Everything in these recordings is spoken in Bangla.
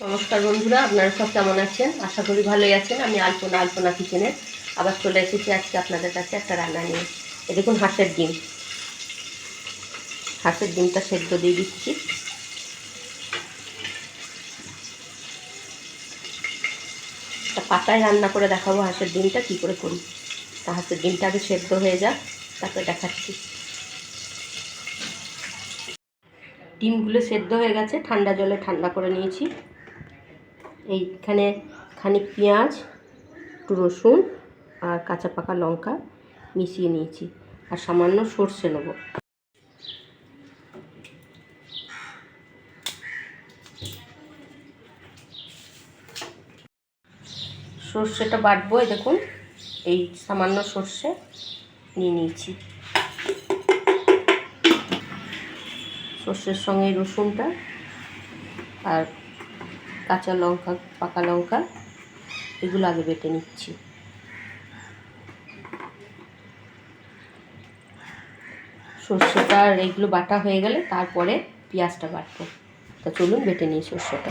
নমস্কার বন্ধুরা, আপনারা সব কেমন আছেন? আশা করি ভালোই আছেন। আমি আলপনা আলপনা কিচেনের আবার চলে এসেছি আজকে আপনাদের কাছে একটা রান্না নিয়ে। এ দেখুন, হাঁসের ডিম। হাঁসের ডিমটা সেদ্ধ দিয়ে দিচ্ছি। পাতায় রান্না করে দেখাবো হাঁসের ডিমটা, কী করে করি তা হাঁসের ডিমটা আগে সেদ্ধ হয়ে যাক, তারপরে দেখাচ্ছি। ডিমগুলো সেদ্ধ হয়ে গেছে, ঠান্ডা জলে ঠান্ডা করে নিয়েছি। এইখানে খানিক পেঁয়াজ, একটু রসুন আর কাঁচা পাকা লঙ্কা মিশিয়ে নিয়েছি। আর সামান্য সর্ষে নেব। সর্ষেটা বাটবো দেখুন, এই সামান্য সর্ষে নিয়ে নিয়েছি। সর্ষের সঙ্গে রসুনটা আর কাঁচা লঙ্কা, পাকা লঙ্কা, এগুলো আগে বেটে নিচ্ছি। সর্ষেটা আর এগুলো বাটা হয়ে গেলে তারপরে পেঁয়াজটা বাটবো। তা চলুন বেটে নিই সর্ষেটা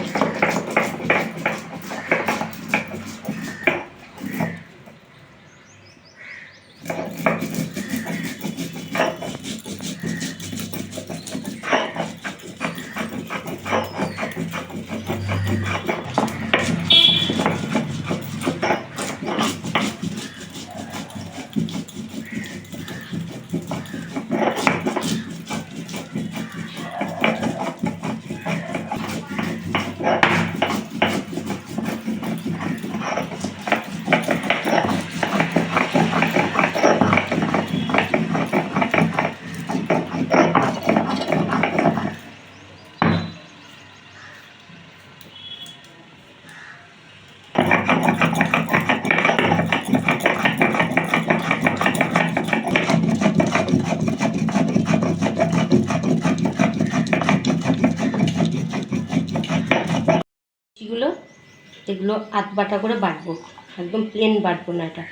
এগুলো এগুলো আধ বাটা করে বাটবো। একদম প্লেন বাটবো না এটা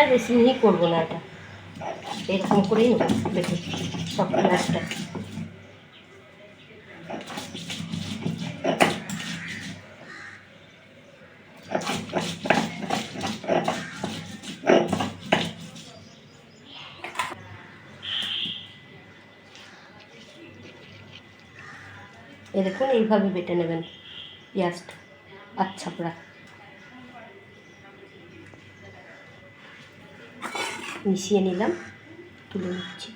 এর থেকে বেশি মিহি করব না এটা। এরকম করেই নেব সব পেঁয়াজটা এ। এইভাবে বেটে নেবেন পেঁয়াজটা আচ্ছা পুরা মিশিয়ে নিলাম, তুলে নিচ্ছি।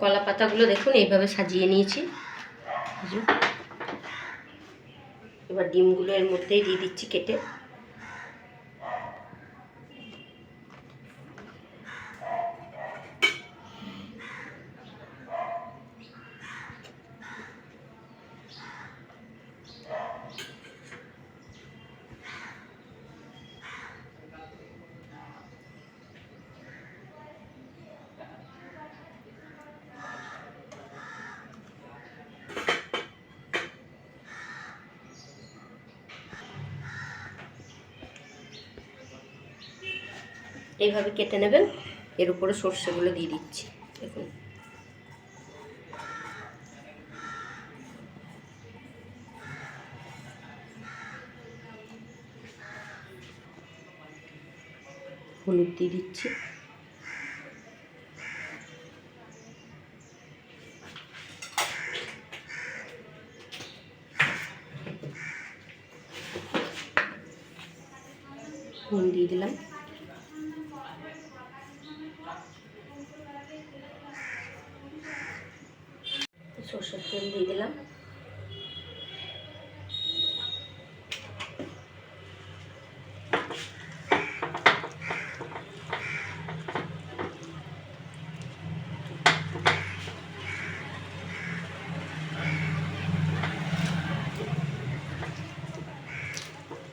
কলা পাতাগুলো দেখুন, এইভাবে সাজিয়ে নিয়েছি। এবার ডিমগুলো এর মধ্যেই দিয়ে দিচ্ছি কেটে। এইভাবে কেটে নেবেন। এর উপরে সর্ষেগুলো দিয়ে দিচ্ছি। দেখুন। হলুদ দিয়ে দিচ্ছি। নুন দিয়ে দিলাম। সর্ষের তেল দিয়ে দিলাম।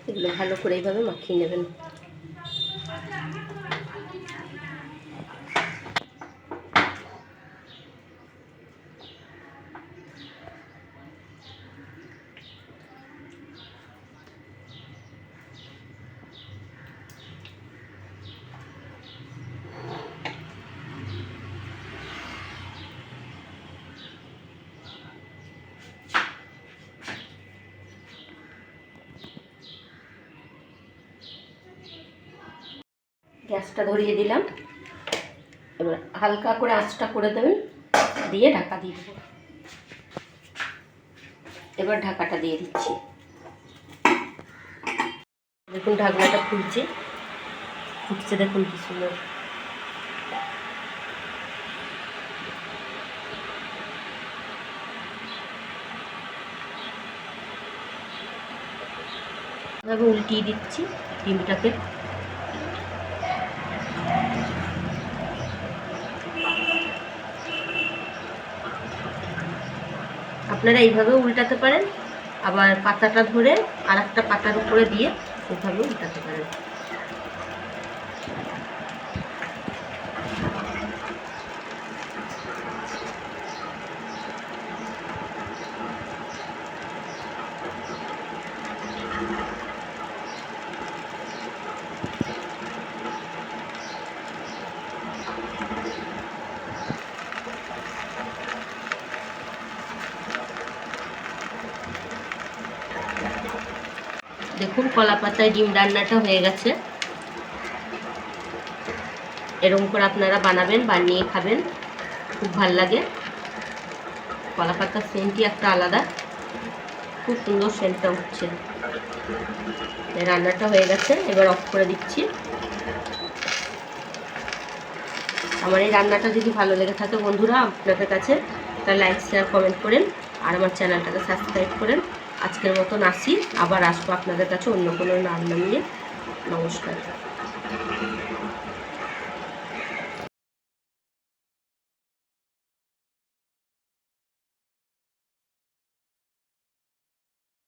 এগুলো ভালো করে এইভাবে মাখিয়ে নেবেন। গ্যাসটা ধরিয়ে দিলাম। এবার হালকা করে আঁচটা করে দেবেন, দিয়ে ঢাকা দিয়ে দেবো। এবার ঢাকাটা দিয়ে দিচ্ছি। দেখুন ঢাকনাটা খুলছে। ফুটছে দেখুন কি সুন্দর। উল্টিয়ে দিচ্ছি ডিমটাকে। আপনারা এইভাবেও উল্টাতে পারেন। আবার পাতাটা ধরে আর একটা পাতার উপরে দিয়ে এভাবে উল্টাতে পারেন। দেখুন, কলা পাতায় ডিম রান্নাটা হয়ে গেছে। এরকম করে আপনারা বানাবেন, বানিয়ে খাবেন। খুব ভালো লাগে। কলা পাতার সেন্টই একটা আলাদা। খুব সুন্দর সেন্টটা উঠছে। রান্নাটা হয়ে গেছে, এবার অফ করে দিচ্ছি। আমার এই রান্নাটা যদি ভালো লেগে থাকে বন্ধুরা আপনাদের কাছে, তাহলে লাইক শেয়ার কমেন্ট করেন। আর আমার চ্যানেলটাকে সাবস্ক্রাইব করেন। আজকের মতন আসি। আবার আসব আপনাদের কাছে অন্য কোনো নাম নামিয়ে নমস্কার।